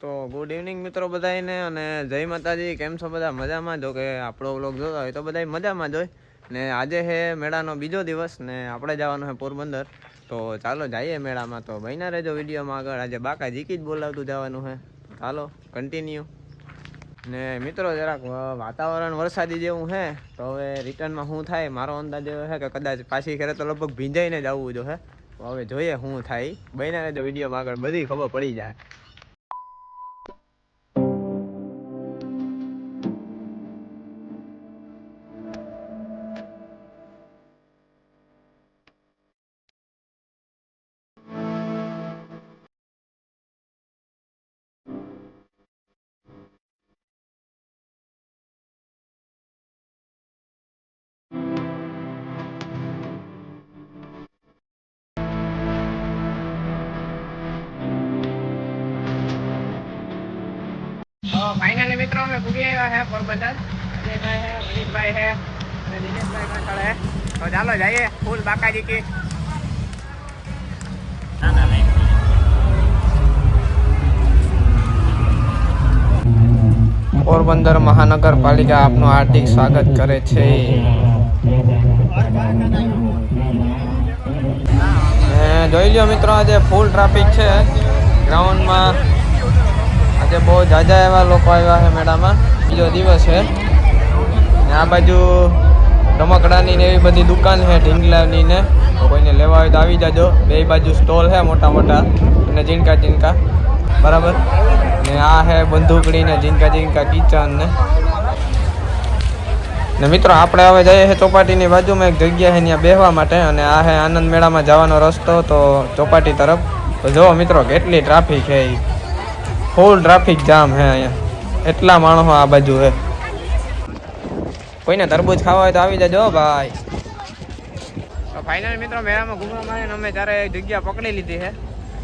તો good evening મિત્રો બધાને અને જય માતાજી, કેમ છો બધા? મજામાં? જો કે આપણો વ્લોગ જોતા હોય તો બધા મજામાં જ હોય. ને આજે હે મેળાનો બીજો દિવસ ને આપણે જવાનું છે પોરબંદર. તો ચાલો જઈએ મેળામાં. તો બન્યા રહેજો વિડીયોમાં આગળ. આજે બાકા જીકી જ બોલાવતું જવાનું છે ચાલો કન્ટિન્યુ ને મિત્રો જરાક વાતાવરણ વરસાદી જેવું છે તો હવે રિટર્નમાં શું થાય? મારો અંદાજ એવો છે કે કદાચ પાછી ખેરે તો લગભગ ભીંજાઈને જ આવવું જો હે. હવે જોઈએ શું થાય. બન્યા રહેજો વિડીયોમાં આગળ. બધી ખબર પડી જાય. ફાઇનલી મિત્રો અમે પૂગી આવ્યા છે પોરબંદર. અજયભાઈ છે અને દિનેશભાઈ કાંઠળ છે તો ચાલો જઈએ, ફૂલ બાકાજી કી પોરબંદર મહાનગરપાલિકા આપનું હાર્દિક સ્વાગત કરે છે. જોઈ લો મિત્રો, આજે ફૂલ ટ્રાફિક છે. ગ્રાઉન્ડમાં આજે બહુ જાજા એવા લોકો આવ્યા છે મેળામાં. બીજો દિવસ છે. ને આ બાજુ રમકડાની ને એવી બધી દુકાન છે, ઢીંગલાની ને. તો કોઈને લેવા હોય તો આવી જાજો. બે બાજુ સ્ટોલ છે, મોટા મોટા અને જીનકા જીનકા બરાબર? ને આ છે બંદૂકડી ને જીનકા જીનકા કિચન ને. ને મિત્રો, આપણે હવે જઈએ છીએ ચોપાટીની બાજુમાં. એક જગ્યા છે ત્યાં બેસવા માટે અને આ છે આનંદ મેળામાં જવાનો રસ્તો, તો ચોપાટી તરફ. તો જુઓ મિત્રો, કેટલી ટ્રાફિક છે ઈ. ફૂલ ટ્રાફિક જામ હે અહીંયા. એટલા માણસો આ બાજુ હે. કોઈને તરબૂચ ખાવા હોય તો આવી જજો ભાઈ. તો ફાઇનલ મિત્રો મેળામાં ઘૂમવા મારીને અમે ત્યારે જગ્યા પકડી લીધી છે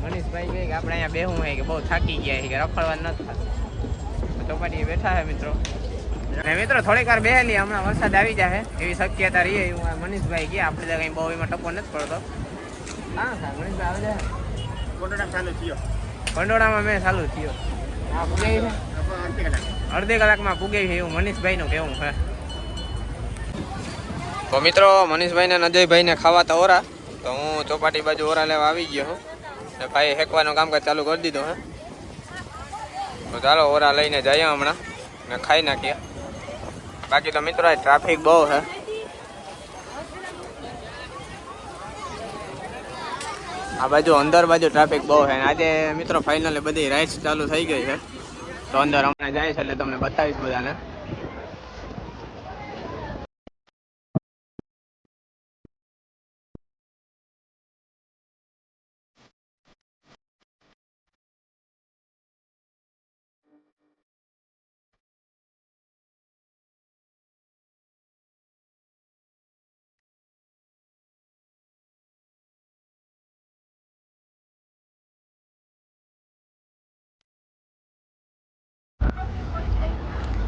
મનીષભાઈ કહે કે આપણે અહીંયા બેહું હોય કે બહુ થાકી ગયા છે કે રખડવા નથી થતું. ચોપાટીએ બેઠા છે મિત્રો. અને મિત્રો થોડીક વાર બેહેલી હમણાં વરસાદ આવી જાય એવી શક્યતા રહી હું આ મનીષભાઈ ગયા આપણે તો કંઈ બહુ એમાં ટપો નથી પડતો. હા હા મનીષભાઈ આવી જાય ભંડોળામાં મેં ચાલુ થયો. હા ચાલુ થયો. અડધી કલાકમાં પૂગે છે એવું મનીષભાઈનું કેવું છે. તો મિત્રો મનીષભાઈને અને અજયભાઈને ખાવા તો ઓરા. તો હું ચોપાટી બાજુ ઓરા લેવા આવી ગયો છું. ને ભાઈ હેકવાનું કામકાજ ચાલુ કરી દીધું હે તો ચાલો ઓરા લઈને જઈએ હમણાં. ને ખાઈ નાખીએ બાકી તો મિત્રો ટ્રાફિક બહુ છે. આ બાજુ અંદર બાજુ ટ્રાફિક બહુ છે આજે મિત્રો ફાઇનલી બધી રાઇડ્સ ચાલુ થઈ ગઈ છે. તો અંદર હમણાં જાય છે એટલે તમને બતાવીશ બધાને.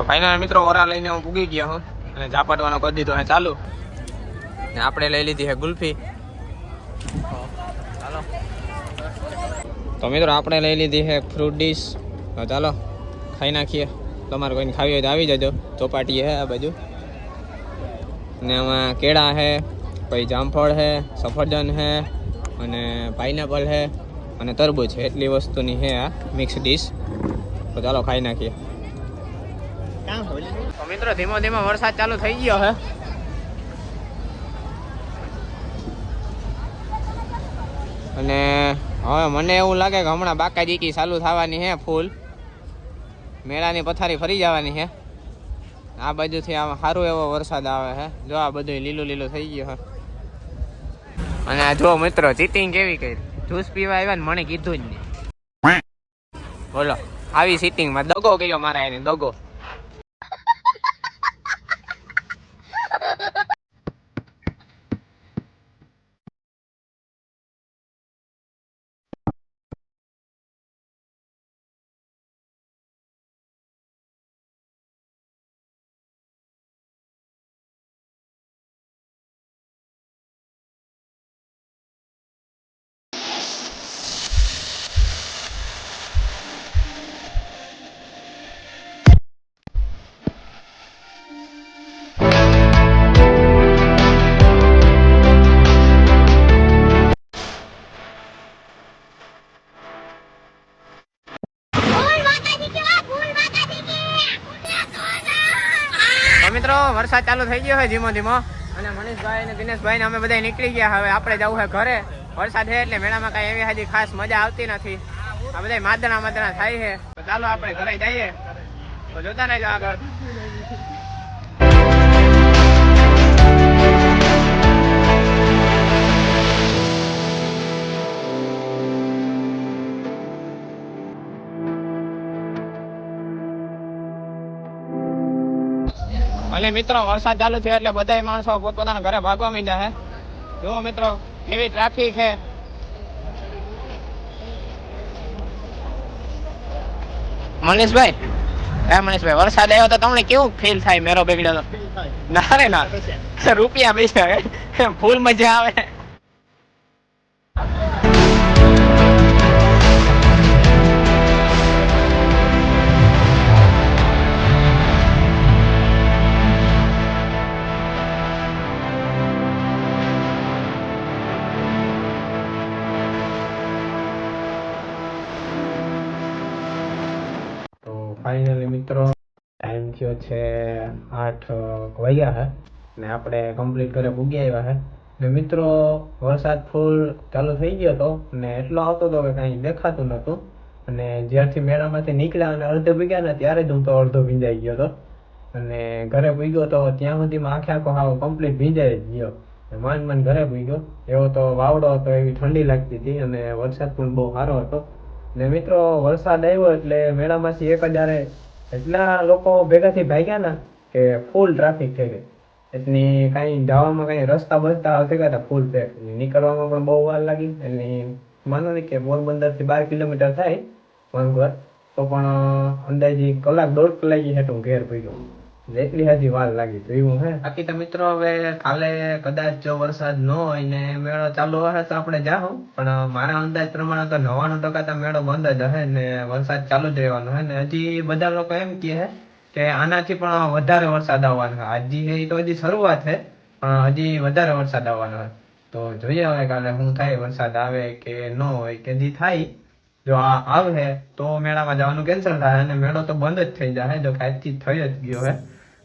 ફાઇનલ મિત્રો, ઓરા લઈને હું પૂગી ગયો હું. અને ઝાપટવાનો કરી દીધો હે, ચાલુ. ને આપણે લઈ લીધી છે ગુલ્ફી. ચાલો તો મિત્રો, આપણે લઈ લીધી છે ફ્રૂટ ડીશ તો ચાલો, ખાઈ નાખીએ. તમારે કોઈને ખાવી હોય તો આવી જજો. ચોપાટી છે આ બાજુ. ને આમાં કેળા છે પછી જામફળ છે સફરજન છે અને પાઇનેપલ છે અને તરબૂચ છે એટલી વસ્તુની છે આ મિક્સ ડીશ તો ચાલો, ખાઈ નાખીએ. મિત્રો, ધીમો ધીમો વરસાદ ચાલુ થઈ ગયો હે. અને હવે મને એવું લાગે કે હમણાં બાકાજીકી ચાલુ થવાની છે ફૂલ. મેળાની પથારી ફરી જવાની છે આ બાજુથી આમ સારું એવો વરસાદ આવે છે જો આ બધું લીલું લીલું થઈ ગયું છે અને જો મિત્રો ચીટિંગ કેવી કરી? જ્યુસ પીવા આવ્યા ને મને કીધું જ નહીં. બોલો, આવી સિટિંગમાં દગો કર્યો મારા એને, દગો. મિત્રો, વરસાદ ચાલુ થઈ ગયો છે ધીમો ધીમો. અને મનીષભાઈ અને દિનેશભાઈ ને અમે બધા નીકળી ગયા. હવે આપણે જવું છે ઘરે. વરસાદ છે એટલે મેળામાં કઈ એવી હજી ખાસ મજા આવતી નથી. આ બધા માદણા માદણા થાય છે. ચાલો આપણે ઘરે જઈએ. તો જોતા નહીં આગળ. અને મિત્રો વરસાદ ચાલુ થયો એટલે બધા માણસો પોતપોતાના ઘરે ભાગવા માંડ્યા છે જુઓ મિત્રો કેવી ટ્રાફિક છે. મનીષભાઈ હે મનીષભાઈ વરસાદ આવ્યો તો તમને કેવું ફીલ થાય મેરો બગડ્યો તો ના રે ના રૂપિયા પૈસા ફૂલ મજા આવે. મિત્રો ટાઈમ થયો છે આઠ વાગ્યા છે ને આપણે કમ્પ્લીટ ઘરે પૂગી આવ્યા છે ને મિત્રો, વરસાદ ફૂલ ચાલુ થઈ ગયો હતો ને એટલો આવતો હતો કે કાંઈ દેખાતું નહોતું. અને જ્યારથી મેળામાંથી નીકળ્યા અને અડધો ભીગ્યા ને ત્યારે જ હું તો અડધો ભીંજાઈ ગયો હતો અને ઘરે ભૂગ્યો તો ત્યાં સુધીમાં આખે આખો હાવ કમ્પ્લીટ ભીંજાઈ જ ગયો. મન મન ઘરે ભૂગ્યો. એવો તો વાવડો હતો, એવી ઠંડી લાગતી હતી અને વરસાદ પણ બહુ સારો હતો. ને મિત્રો, વરસાદ આવ્યો એટલે મેળામાંથી એક હજારે એટલા લોકો ભેગાથી ભાગ્યા ને કે ફૂલ ટ્રાફિક થઈ ગઈ. એટલી કાંઈ જવામાં કાંઈ રસ્તા બસતા થઈ ગયા હતા ફૂલ પેક નીકળવામાં પણ બહુ વાર લાગી. એટલે માનો ને કે પોરબંદરથી બાર કિલોમીટર થાય વનગર તો પણ અંદાજી કલાક દોઢ કલાક હેઠું ઘેર પડી એટલી હજી વાર લાગી તો એવું હે. બાકી તો મિત્રો હવે કાલે કદાચ જો વરસાદ ન હોય ને મેળો ચાલુ હશે તો આપણે જાહું. પણ મારા અંદાજ પ્રમાણે તો નવાણું ટકા તો મેળો બંધ જ હશે ને વરસાદ ચાલુ જ રહેવાનો હે ને હજી બધા લોકો એમ કહે છે કે આનાથી પણ વધારે વરસાદ આવવાનો હજી એ તો હજી શરૂઆત છે પણ હજી વધારે વરસાદ આવવાનો છે તો જોઈએ હવે કાલે શું થાય વરસાદ આવે કે ન હોય કે જે થાય. જો આ આવે તો મેળામાં જવાનું કેન્સલ થાય અને મેળો તો બંધ જ થઈ જાય જો કે થઈ જ ગયો હે.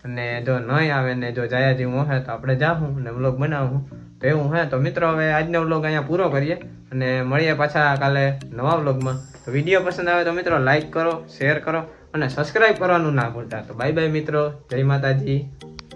અને જો નહીં આવે ને જો જયા જેવું હે તો આપણે જાહું અને વ્લોગ બનાવું. તો એવું હે તો મિત્રો હવે આજનો વ્લોગ અહીંયા પૂરો કરીએ અને મળીએ પાછા કાલે નવા વ્લોગમાં તો વીડિયો પસંદ આવે તો મિત્રો લાઈક કરો શેર કરો અને સબસ્ક્રાઈબ કરવાનું ના ભૂલતા. તો બાય બાય મિત્રો. જય માતાજી.